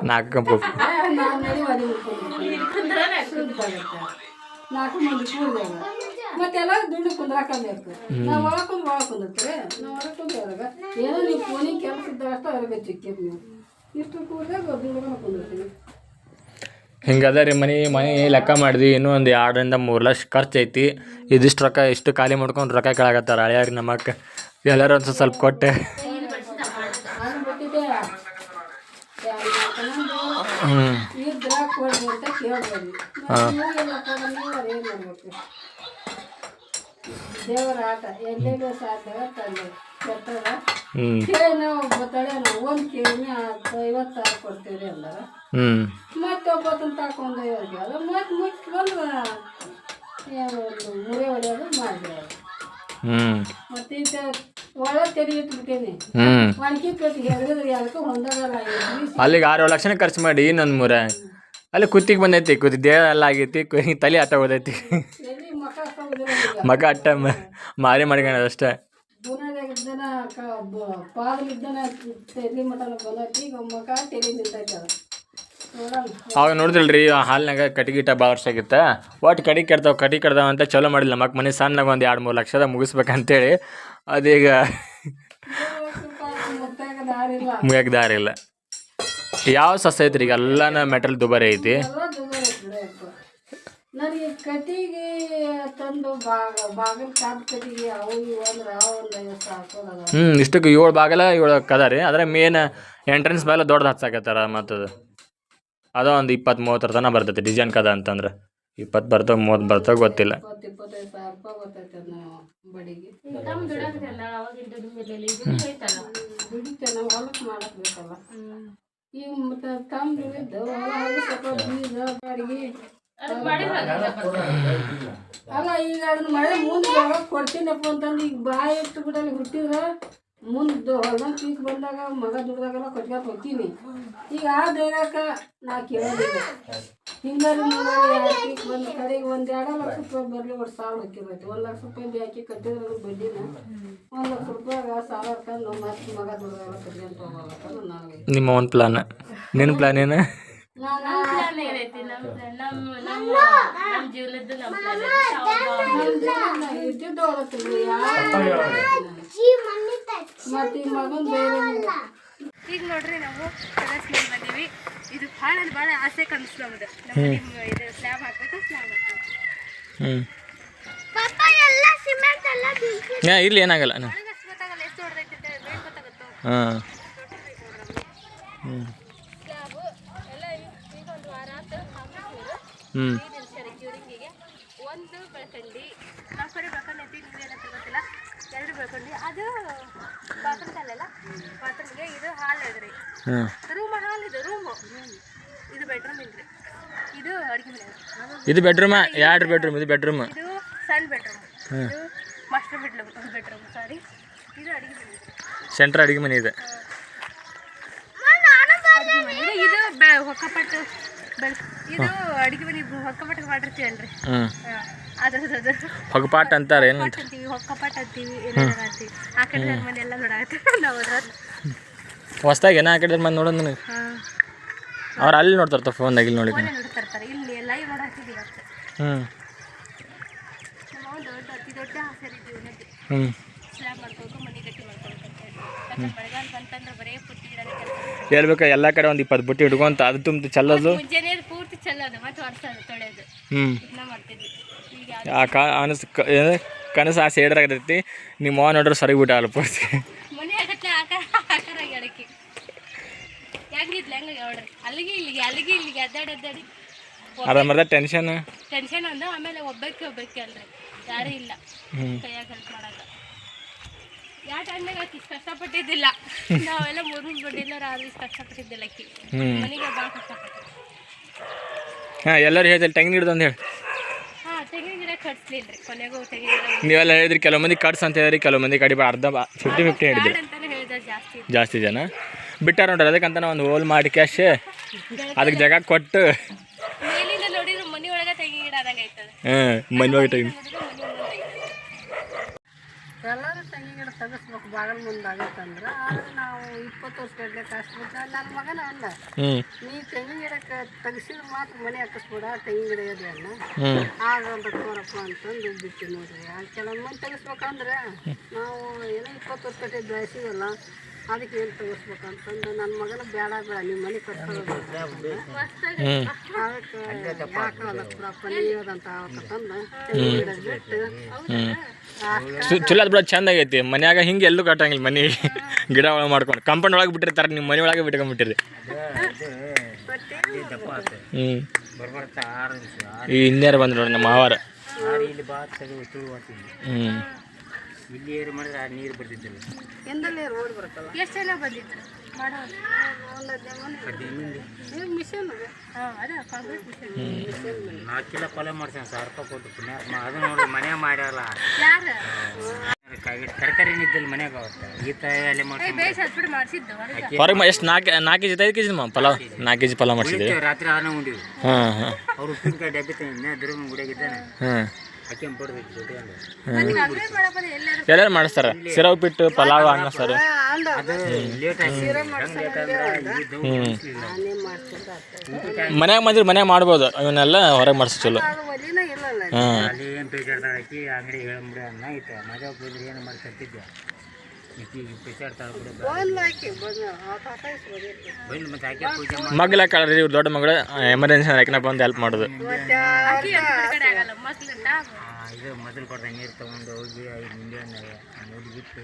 ನಾಲ್ಕು ನಾಲ್ಕು ಕಪ್ ಮಂದಿ ಮತ್ತೆಲ್ಲ ದುಡ್ಡು ಕುಂದ್ರಾಕಬೇಕು ನಾವು ಒಳಗೆ ಕುಂದು ಒಳಗೆ ಕುಂದಿರ್ತೀವಿ ನಾವು ಹೊರಗೆ ಕುಂದು ಏನೋ ನೀವು ಫೋನಿಗೆ ಕೆಲಸ ಇದ್ದಾಗ ಅವ್ರಿಗೆ ಚಿಕ್ಕಿದ್ ನೀವು. ಇಷ್ಟು ಕೂಡ ದುಡ್ಡು ಕುಂದಿರ್ತೀವಿ
ಹಿಂಗದ ರೀ ಮನೆ ಮನೆ ಲೆಕ್ಕ ಮಾಡಿದ್ವಿ. ಇನ್ನೂ ಒಂದು ಎರಡರಿಂದ ಮೂರು ಲಕ್ಷ ಖರ್ಚು ಐತಿ. ಇದಿಷ್ಟು ರೊಕ್ಕ, ಇಷ್ಟು ಖಾಲಿ ಮಾಡ್ಕೊಂಡು ರೊಕ್ಕ ಕೇಳಾಕತ್ತಾರ ಹಳೆಯಾರಿ ನಮಗೆ ಎಲ್ಲರೂ ಒಂದು ಸ್ವಲ್ಪ ಕೊಟ್ಟೆ. ಹ್ಞೂ
ಹಾಂ
ಹ್ಞೂ ಹ್ಞೂ
ಮತ್ತೆ ಒಬ್ಬತ್ತನ್ನು ತಗೊಂಡು ಐವತ್ತು ಅದು ಮತ್ತೆ ಮುಚ್ಚಿ ಬಂದ್ರೆ ಏನು ಒಂದು ಮುರೆ ಹೊಡೆಯೋದು ಮಾಡಿದ್ರೆ
ಹ್ಞೂ
ಮತ್ತೆ ಈಗ ಒಳ ತೆರಿ ಇಟ್ಬಿಟ್ಟೇನಿ
ಹ್ಞೂ
ಒಣಗಿ ಕಟ್ಟಿ ಹೇಳಿದ್ರೆ ಅದಕ್ಕೆ ಹೊಂದಾಗಲ್ಲ ಇದು
ಅಲ್ಲಿಗೆ ಆರು ಏಳು ಲಕ್ಷನೇ ಖರ್ಚು ಮಾಡಿ ಇನ್ನೊಂದು ಮೂರ. ಅಲ್ಲಿ ಕುತ್ತಿಗೆ ಬಂದೈತಿ ಕುತ್ತಿ ದೇಹ ಎಲ್ಲ ಆಗೈತಿ ಕು- ತಲೆ ಆಟ ಹೋದೈತಿ.
ಎಲ್ಲಿ ಮಕ
ಮಗ ಅಟ್ಟ ಮ- ಮಾರಿ ಮಾಡ್ಕೊಳೋದು ಅಷ್ಟೇ.
ಬುನಾದಿದ್ದನ ಪಾದಲಿದ್ದನ ತೆಲಿ ಮಟನ ಬಂದೈತಿ ಈಗ ಮಕ ತೆಲಿ ನಿಂತೈತೆ ಅದು.
ಅವಾಗ ನೋಡಿದ್ರಲ್ರಿ ಹಾಲ್ನಾಗ ಕಟ್ಟಿಗಿಟ್ಟ ಭಾಳ ವರ್ಷ ಆಗಿತ್ತ. ಒಟ್ಟು ಕಡಿ ಕೆಡ್ತಾವೆ ಕಡಿ ಕೆಡ್ದಾವ ಅಂತ ಚಲೋ ಮಾಡಿಲ್ಲ. ಮಕ್ಕ ಮನೆ ಸಣ್ಣಾಗ ಒಂದು ಎರಡು ಮೂರು ಲಕ್ಷದ ಮುಗಿಸ್ಬೇಕಂತೇಳಿ ಅದೀಗ ಮುಗಿಯಕ್ಕೆ ದಾರಿ ಇಲ್ಲ. ಯಾವ ಸಸ್ಯ ಐತ್ರಿ ಈಗ? ಎಲ್ಲನ ಮೆಟಲ್ ದುಬಾರಿ ಐತಿ.
ನನಗೆ ತಂದು ಬಾಗ ಬಾಗಿಲು ಕಾದ ಅವು ಇವು ಅಂದ್ರೆ
ಹ್ಞೂ ಇಷ್ಟಕ್ಕೆ ಏಳು ಬಾಗಲ ಏಳು ಕದ ರೀ. ಅದ್ರ ಮೇನ್ ಎಂಟ್ರೆನ್ಸ್ ಮೇಲೆ ದೊಡ್ಡದು ಹಚ್ಚಾಕತ್ತಾರ ಮತ್ತದು. ಅದ ಒಂದು ಇಪ್ಪತ್ತು ಮೂವತ್ತರ ತನಕ ಬರ್ತೈತಿ ಡಿಸೈನ್ ಕದ ಅಂತಂದ್ರೆ. ಇಪ್ಪತ್ತು ಬರ್ತವೆ ಮೂವತ್ತು ಬರ್ತವೆ ಗೊತ್ತಿಲ್ಲ.
ಅಲ್ಲ, ಈಗ ಅದನ್ನ ಮಳೆ ಮುಂದೆ ಕೊಡ್ತೀನಪ್ಪ ಅಂತಂದು ಈಗ ಬಾಯಿ ಎಷ್ಟು ಬಿಡಲ್ಲಿ ಹುಟ್ಟಿದ್ರೆ. ಮುಂದೆ ಹೊಲ್ದಂಗೆ ಪೀಕ್ ಬಂದಾಗ ಮಗ ದುಡ್ದಾಗೆಲ್ಲ ಕೊಟ್ಕೊಂಡು ಹೋಗ್ತೀನಿ. ಈಗ ಆ ಧೈರ್ಯಕ್ಕೆ ನಾ ಕೇಳೋದಿಲ್ಲ. ಹಿಂಗಾರೆ ಪೀಕ್ ಬಂದ ಕಡೆಗೆ ಒಂದು ಎರಡು ಲಕ್ಷ ರೂಪಾಯಿ ಬರಲಿ ಒಂದು ಸಾಲ ಹಾಕಿರ್ತೈತಿ ಒಂದು ಲಕ್ಷ ರೂಪಾಯಿ ಹಾಕಿ ಕಟ್ಟಿದ್ರೆ ಅದು ಬಡ್ಡಿನ ಒಂದು ಲಕ್ಷ ರೂಪಾಯಿಗೆ ಸಾಲ ಹಾಕೊಂಡು ಮತ್ತೆ ಮಗ ದುಡ್ದಾಗೆಲ್ಲ ಕಟ್ಕೊಂತ ಹೋಗಲ್ಲ ನನಗೆ
ನಿಮ್ಮ ಒಂದು ಪ್ಲಾನ್ ನಿನ್ನ ಪ್ಲಾನ್ ಏನು?
ನಾನು
ಪ್ಲಾನ್ ಏನೈತಿ? ನಮ್ಮ ನಮ್ಮ ನಮ್ಮ ನಮ್ಮ ಜೀವನದ್ದು
ಮತ್ತೆ ಈ ಮಗನ ಬೇರೆ
ಈಗ ನೋಡ್ರಿ ನಾವು ಟೆರಸ್ ಮೇಲೆ ಬಂದೀವಿ. ಇದು ಭಾಳ ಅಂದ್ರೆ ಭಾಳ ಆಸೆ ಕನಸು ನಮ್ದು. ನಮ್ಮ ಇದು ಸ್ಲ್ಯಾಬ್ ಹಾಕ್ಬೇಕು ಸ್ಲ್ಯಾಬ್ ಹಾಕ್ಬೇಕು.
ಹ್ಞೂ
ಪಪ್ಪ ಎಲ್ಲ ಸಿಮೆಂಟ್ ಎಲ್ಲ ಬೀಳ್ಸಿ
ಯಾ ಇರ್ಲಿ ಏನಾಗಲ್ಲ ನಾ.
ನನಗೆ ಅಷ್ಟು ಗೊತ್ತಾಗಲ್ಲ ಎಷ್ಟು ದೊಡ್ಡದೈತಿ ಅಂತ ಹೇಳಿ ಗೊತ್ತಾಗುತ್ತೋ?
ಹಾಂ. ಹ್ಞೂ
ಸ್ಲ್ಯಾಬು ಎಲ್ಲ ಈಗ ಒಂದು ವಾರ ಆತು ಹಾಕಿದ್ರು
ಹ್ಞೂ
ಐದು ಸರಿ ಕ್ಯೂರಿಂಗಿಗೆ ಒಂದು ಬೆಳ್ಕಂಡು ನಾವು ಸರಿ ಬೆಳ್ಕೊಂಡೈತಿ ನಿಮ್ಗೆ ಏನಂತ ಗೊತ್ತಿಲ್ಲ ಎರಡು ಬೆಳ್ಕೊಂಡು. ಅದು ಬಾತ್ರೂಮ್ ಅಲ್ಲೆಲ್ಲ ಬಾತ್ರೂಮ್ಗೆ ಇದು ಹಾಲ್ ಇದ್ರಿ ರೂಮ್ ಹಾಲ್ ಇದು ರೂಮ್ ಇದು ಬೆಡ್ರೂಮ್ ಇಲ್ರಿ. ಇದು ಅಡುಗೆ ಮನೆ
ಇದು ಬೆಡ್ರೂಮ ಎರಡು ಬೆಡ್ರೂಮ್ ಇದು ಬೆಡ್ರೂಮ್
ಇದು ಸಣ್ಣ ಬೆಡ್ರೂಮ್ ಇದು ಮಾಸ್ಟರ್ ಬೆಡ್ರೂಮ್ ಬೆಡ್ರೂಮ್ ಸಾರಿ ಇದು ಅಡುಗೆ ಮನೆ
ಸೆಂಟ್ರ್ ಅಡುಗೆ ಮನೆ ಇದೆ.
ಇದು ಹೊಕ್ಕಪಟ್ಟು ಬೆಳ್ ಇದು ಅಡಿಗೆ ಮನೆ ಹೊಕ್ಕಪಟ್ಟು ಮಾಡಿರ್ತೀವಲ್ರಿ ಅದ್ರದ್ದು ಅದು
ಹೊಗಪಾಟ್ ಅಂತಾರೆ ಏನು
ಹೊಕ್ಕಪಾಟ್ ಅಂತೀವಿ ಹಾಕಿದ್ರ ಅಂತೀವಿ ಏನೇನಾರ ಅಂತೀವಿ. ಆ ಕಡೆ ನನ್ನ ಮನೆ ಎಲ್ಲ ನೋಡಾಕತ್ತೀವಿ [LAUGHS] ನಾವು ಅದ್ರ
ಹೊಸ್ದಾಗಿ ಏನೋ ನೋಡೋದು ನನಗೆ? ಅವ್ರು ಅಲ್ಲಿ ನೋಡ್ತಾರ ಫೋನ್ ಇಲ್ಲಿ ನೋಡಿ
ಇಲ್ಲಿ ನೋಡಾಕ್ತಿದ್ದೀವಿ
ಹ್ಞೂ ಹ್ಞೂ
ಸ್ಲ್ಯಾಬ್ ಮಾಡ್ಕೋಬೇಕು ಮನೆ ಗಟ್ಟಿ ಮಾಡ್ಕೋಬೇಕು ಅಂತ ಹೇಳಿ ಯಾಕಂದ್ರೆ ಮಳೆಗಾಲ ಬಂತಂದ್ರೆ ಬರೇ ಪುಟ್ಟಿ ಇಡೋದೇ ಕೆಲಸ
ಹೇಳ್ಬೇಕು ಎಲ್ಲ ಕಡೆ ಒಂದು ಇಪ್ಪತ್ತು ಬುಟ್ಟಿ ಹಿಡ್ಕೊಂತ ಅದು ತುಂಬ ಚೆಲ್ಲೋದು.
ಮುಂಜಾನೆ ಪೂರ್ತಿ ಚೆಲ್ಲೋದು ಮತ್ತೆ ವರ್ಷ ತೊಳೆಯೋದು.
ಹ್ಞೂ
ಇದನ್ನ ಮಾಡ್ತಿದ್ವಿ. ಈಗ
ಆ ಕಾ ಅನಿಸ್ ಕ- ಏನು ಕನಸು ಆಸೆ ಏಡ್ರಾಗತೈತಿ. ನಿಮ್ಮ ಮಾವ ನೋಡ್ರೆ ಸರಿ ಬಿಟ್ಟ ಅಲ್ಲ ಪೂರ್ತಿ.
ಮನೆ ಆಗತ್ಲೆ ಆಕಾರ ಆಕಾರ ಎಡಕ್ಕೆ ಹೆಂಗಿದ್ಲ ಹೆಂಗ ನೋಡ್ರಿ ಅಲ್ಲಿಗೆ ಇಲ್ಲಿಗೆ ಅಲ್ಲಿಗೆ ಇಲ್ಲಿಗೆ ಅದ್ದಾಡಿ ಅದ್ದಾಡಿ
ಮರದ ಟೆನ್ಷನ್
ಟೆನ್ಷನ್ ಅಂದ ಆಮೇಲೆ ಒಬ್ಬಕ್ಕೆ ಒಬ್ಬಕ್ಕೆ ಅಲ್ರಿ. ಯಾರೂ ಇಲ್ಲ.
ಹ್ಞೂ
ಕೈಯಾಗ ಹೆಲ್ಪ್ ಮಾಡಲ್ಲ ಯಾವ ಟೈಮ್ನಾಗ ಆಕಿ ಕಷ್ಟಪಟ್ಟಿದ್ದಿಲ್ಲ. ನಾವೆಲ್ಲ ಮೂರು ಕಷ್ಟಪಟ್ಟಿದ್ದಿಲ್ಲ ಆಕಿ.
ಹ್ಞೂ
ಮನೆಗೆ ಭಾಳ ಕಷ್ಟಪಟ್ಟು
ಹಾಂ ಎಲ್ಲರೂ ಹೇಳ್ತಾರೆ ತೆಂಗಿನ ಗಿಡದ ಅಂತ ಹೇಳಿ.
ಹಾಂ ತೆಂಗಿನ ಗಿಡ ಕಟ್ಸ್ಲಿಲ್ರಿ ಕೊನೆಗೂ ತೆಂಗಿನ ಗಿಡ
ನೀವೆಲ್ಲ ಹೇಳಿದ್ರಿ ಕೆಲವು ಮಂದಿ ಕಟ್ಸ್ ಅಂತ ಹೇಳಿದ್ರಿ ಕೆಲವು ಮಂದಿ ಕಡಿಮೆ ಅರ್ಧ ಫಿಫ್ಟಿ ಫಿಫ್ಟಿ ಹೇಳಿದ್ರಿ.
ಬ್ಯಾಡ್ ಅಂತಾನೆ ಹೇಳಿದ ಜಾಸ್ತಿ.
ಜಾಸ್ತಿ ಜನ? ಬಿಟ್ಟಾರ ನೋಡ್ರಿ ಅದಕ್ಕಂತ ಒಂದು ಹೋಲ್ ಮಾಡಿ ಕ್ಯಾಶ್ ಅದಕ್ಕೆ ಜಾಗ ಕೊಟ್ಟು.
ಮೇಲಿಂದ ನೋಡಿದ್ರೆ ಮನೆ ಒಳಗೆ ತೆಂಗಿನ ಗಿಡ ಆದಂಗೆ ಆಯ್ತದೆ.
ಹ್ಞೂ ಮನೆ ಹೋಗಿ ತೆಗಿ
ನೋಡಿದ್ರೆ ಮನೆ ಮುಂದೆ ಐತೆ.
ಎಲ್ಲರೂ ತೆಂಗಿನ ಗಿಡ ತೆಗಿಸ್ಬೇಕು ಬಾಗಲ್ ಮುಂದೆ ಆಗತ್ತಂದ್ರೆ ಆದ್ರೆ ನಾವು ಇಪ್ಪತ್ತು ವರ್ಷ ಗಟ್ಟಲೆ ಕಷ್ಟಪಟ್ಟು ನನ್ನ ಮಗನ ಅಲ್ಲ ನೀ ತೆಂಗಿನ ಗಿಡಕ್ಕೆ ತೆಗಿಸಿದ್ರೆ ಮಾತ್ರ ಮನೆ ಹಾಕಿಸ್ಬೇಡ ತೆಂಗಿನ ಗಿಡ ಇದೆ
ಅಣ್ಣ
ಆಗ ಒಂದು ಅಂತಂದು ಬಿಟ್ಟು ನೋಡ್ರಿ. ಆ ಕೆಲವು ಮಂದಿ ತೆಗಿಸ್ಬೇಕಂದ್ರೆ ನಾವು ಏನೋ ಇಪ್ಪತ್ತು ವರ್ಷ ಕಟ್ಟಿ ಬೆಳೆಸಿವಲ್ಲ ಅದಕ್ಕೆ ಏನು ತೆಗಿಸ್ಬೇಕಂತಂದು ನನ್ನ ಮಗನ ಬೇಡ ಬೇಡ ನಿಮ್ಮ ಮನೆ ಕಟ್ಸೋದು
ಚಲೋ ಅದು ಬಿಡ ಚಂದ ಆಗೈತಿ. ಮನ್ಯಾಗ ಹಿಂಗೆ ಎಲ್ಲೂ ಕಟ್ಟಂಗಿಲ್ಲ ಮನೆ. ಗಿಡ ಒಳಗೆ ಮಾಡ್ಕೊಂಡು. ಕಂಪೌಂಡ್ ಒಳಗೆ ಬಿಟ್ಟಿರ್ತಾರೆ ನಿಮ್ಮ ಮನೆ ಒಳಗೆ ಬಿಟ್ಕೊಂಡ್ಬಿಟ್ಟಿರಿ. ಹ್ಞೂ ಈ ಇನ್ನೇರು ಬಂದ್ರು ನೋಡಿ ನಮ್ಮ ಮಾವಾರ. ಹ್ಞೂ
ಇಲ್ಲಿ ಏರು ಮಾಡಿದ್ರೆ ಆ ನೀರು ಬರ್ತಿದ್ದಿಲ್ಲ.
ಎಂದಲ್ಲೇ ರೋಡ್ ಬರುತ್ತಲ್ಲ?
ಎಷ್ಟು ಜನ ಬಂದಿದ್ರು?
ಒಂದು ಹದಿನೈದು ಮಂದಿ.
ಹದಿನೈದು
ಈಗ ಮಿಷನ್
ಹಾಂ ಅದೇ ಕಾಂಕ್ರೀಟ್ ಮಿಷನ್.
ನಾಲ್ಕು ಕಿಲೋ ಪಲ್ಯ ಮಾಡ್ಸೇನೆ ಸಾವಿರ ರೂಪಾಯಿ ಕೊಟ್ಟು ಪುಣ್ಯ ಅದು ನೋಡಿ ಮನೆ ಮಾಡ್ಯಾರಲ್ಲ.
ಯಾರು?
ತರಕಾರಿ ಮಾಡ್ಕೊಂಡು
ಹಚ್ಬಿಟ್ಟು ಮಾಡಿಸಿದ್ದು ಹೊರಗೆ.
ಹೊರಗೆ ಎಷ್ಟು ನಾಲ್ಕು ನಾಲ್ಕು ಕೆಜಿ ಐದು ಕೆ ಜಿ ಪಲಾವ್ ನಾಲ್ಕು ಕೆಜಿ. ಪಲಾವ್ ಮಾಡಿಸಿದ್ರಿ
ರಾತ್ರಿ ಆನ ಉಂಡಿವಿ.
ಹಾಂ ಹಾಂ
ಅವ್ರು ಉಪ್ಪಿನಕಾಯಿ ಡಬ್ಬಿ ತಂದಿದ್ದೆ ದುರ್ಗನ ಗುಡಿಯಾಗಿದ್ದಾನೆ
ಹಾಂ
ಎಲ್ಲರೂ
ಮಾಡಿಸ್ತಾರೆ. ಸಿರ ಉಪ್ಪಿಟ್ಟು ಪಲಾವ್ ಅನ್ನ ಸರ್. ಮನ್ಯಾಗ ಮಾಡಿದ್ರೆ ಮನ್ಯಾಗ ಮಾಡ್ಬೋದು. ಇವನ್ನೆಲ್ಲ ಹೊರಗೆ ಮಾಡಿಸ್ ಚಲೋ. ಹಾಂ ಮಗ್ಲ ಕಳ್ರಿ ಇವ್ರು ದೊಡ್ಡ ಮಗಳು ಎಮರ್ಜೆನ್ಸಿ ಹಾಕಿನ ಬಂದು ಹೆಲ್ಪ್ ಮಾಡೋದು.
ಇದು ಮೊದಲು ಕೊಡ್ರಿ ನೀರು ತಗೊಂಡು ಹೋಗಿ ಐದು ನಿಂಬೆ ಹಣ್ಣು ಬಿಟ್ಟು